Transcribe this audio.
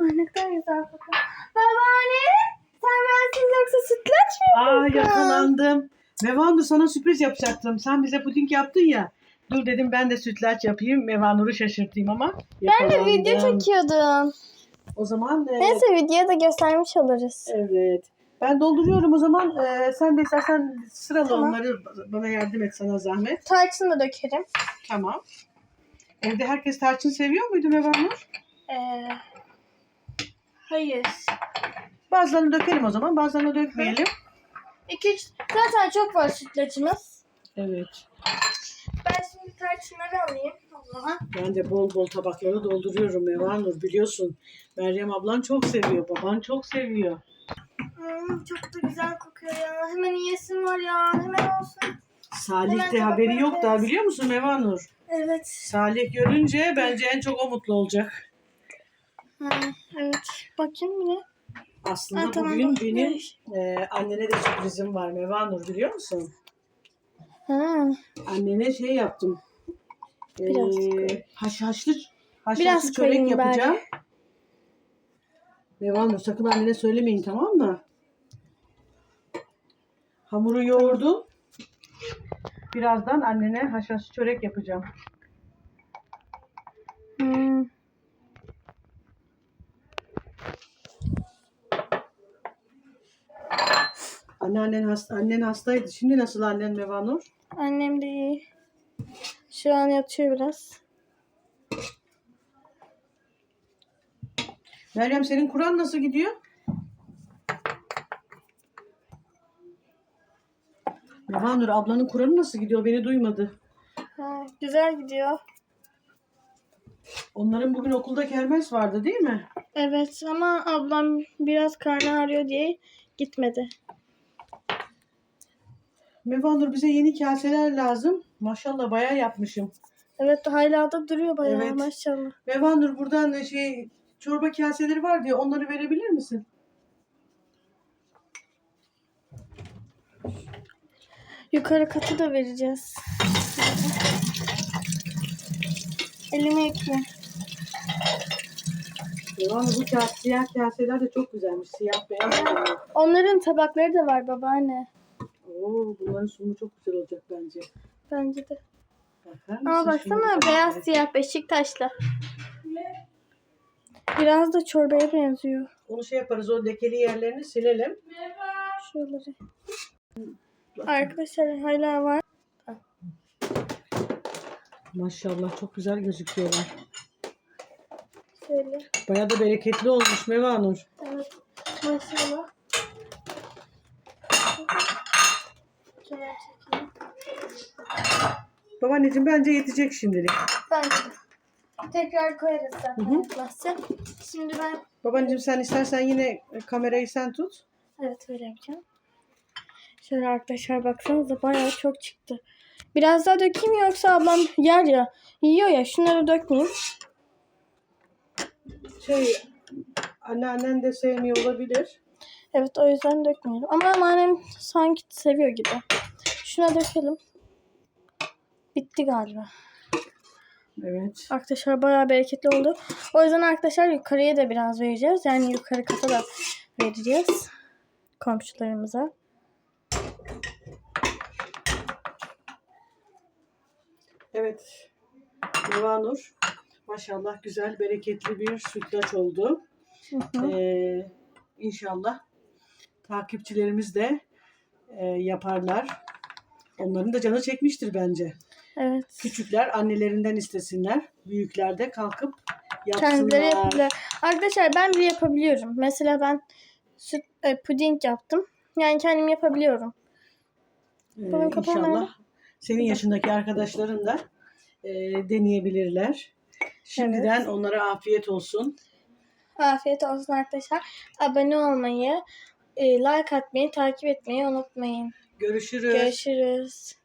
Ay ne kadar güzel kokuyor. Babaanne sen bensiz yoksa sütlaç mı Aa yapıyorsun? yakalandım. Mevanur sana sürpriz yapacaktım. Sen bize puding yaptın ya. Dur dedim ben de sütlaç yapayım. Mevanur'u şaşırtayım ama Ben de yakalandım. video çekiyordum. O zaman e, Neyse videoda göstermiş oluruz. evet. Ben dolduruyorum o zaman. E, sen de istersen sıralı Tamam. onları bana yardım et sana zahmet. Tarçını da dökerim. Tamam. Evde herkes tarçın seviyor muydu Mevanur? Ee, hayır. Bazılarını dökelim o zaman. Bazılarını dökmeyelim. İki, zaten çok var sütlacımız. Evet. Ben şimdi tarçınları alayım. Allah'a. Ben de bol bol tabakları dolduruyorum Mevanur biliyorsun. Meryem ablan çok seviyor. Baban çok seviyor. Hmm, çok da güzel kokuyor ya. Hemen yiyesim var ya. Hemen olsun. Salih Hemen de haberi yok daha biliyor musun Mevanur? Evet. Salih görünce bence en çok o mutlu olacak. Ha, evet. Bakayım bir de. Aslında Ha, tamam, bugün bak. benim e, annene de sürprizim var Mevanur biliyor musun? Ha. Annene şey yaptım. E, Biraz koy. haşhaşlı haşhaşlı Biraz çörek bari. yapacağım. Mevanur sakın annene söylemeyin tamam mı? Hamuru yoğurdum. Birazdan annene haşhaşlı çörek yapacağım. Anneannen hasta, annen hastaydı. Şimdi nasıl annen Mevanur? Annem de iyi. Şu an yatıyor biraz. Meryem senin Kur'an nasıl gidiyor? Mevanur ablanın Kur'an'ı nasıl gidiyor? Beni duymadı. Ha, güzel gidiyor. Onların bugün okulda kermes vardı değil mi? Evet ama ablam biraz karnı ağrıyor diye gitmedi. Mevanur bize yeni kaseler lazım. Maşallah bayağı yapmışım. Evet hala da duruyor bayağı Evet. maşallah. Mevanur buradan da şey çorba kaseleri var diye onları verebilir misin? Yukarı katı da vereceğiz. Elimi yıkayayım. Mevanur bu kase, siyah kaseler de çok güzelmiş. Siyah beyaz. Onların tabakları da var babaanne. Oo, bunların sunumu çok güzel olacak bence. Bence de. Bakar Ama mısın şimdi? baksana beyaz siyah Beşiktaşlı. Biraz da çorbaya benziyor. Onu şey yaparız o lekeli yerlerini silelim. Şuraları. Arkadaşlar hala var. Maşallah çok güzel gözüküyorlar. Şöyle. Bayağı da bereketli olmuş Mevanur. Evet. Maşallah. Şöyle çekeyim. Babaanneciğim bence yetecek şimdilik. Bence de. Tekrar koyarız zaten. Hı hı. yetmezse. Şimdi ben Babaanneciğim sen istersen yine kamerayı sen tut. evet öyle yapacağım. Şöyle arkadaşlar baksanıza bayağı çok çıktı. Biraz daha dökeyim yoksa ablam yer ya. Yiyor ya şunları dökmeyeyim. Şey anneannen de sevmiyor olabilir. Evet o yüzden dökmeyelim. Ama annem sanki seviyor gibi. Şuna dökelim. Bitti galiba. Evet. Arkadaşlar bayağı bereketli oldu. O yüzden arkadaşlar yukarıya da biraz vereceğiz. Yani yukarı kata da vereceğiz. Komşularımıza. Evet. Mevanur. Maşallah güzel bereketli bir sütlaç oldu. Hı hı. Ee, inşallah takipçilerimiz de e, yaparlar. Onların da canı çekmiştir bence. Evet. Küçükler annelerinden istesinler. Büyükler de kalkıp yapsınlar. Kendileri yapıyorlar. Arkadaşlar ben bile yapabiliyorum. Mesela ben süt e, puding yaptım. Yani kendim yapabiliyorum. Ee, Bunun inşallah senin yaşındaki arkadaşların da e, deneyebilirler. Şimdiden onlara afiyet olsun. Afiyet olsun arkadaşlar. Abone olmayı, like atmayı, takip etmeyi unutmayın. Görüşürüz. Görüşürüz.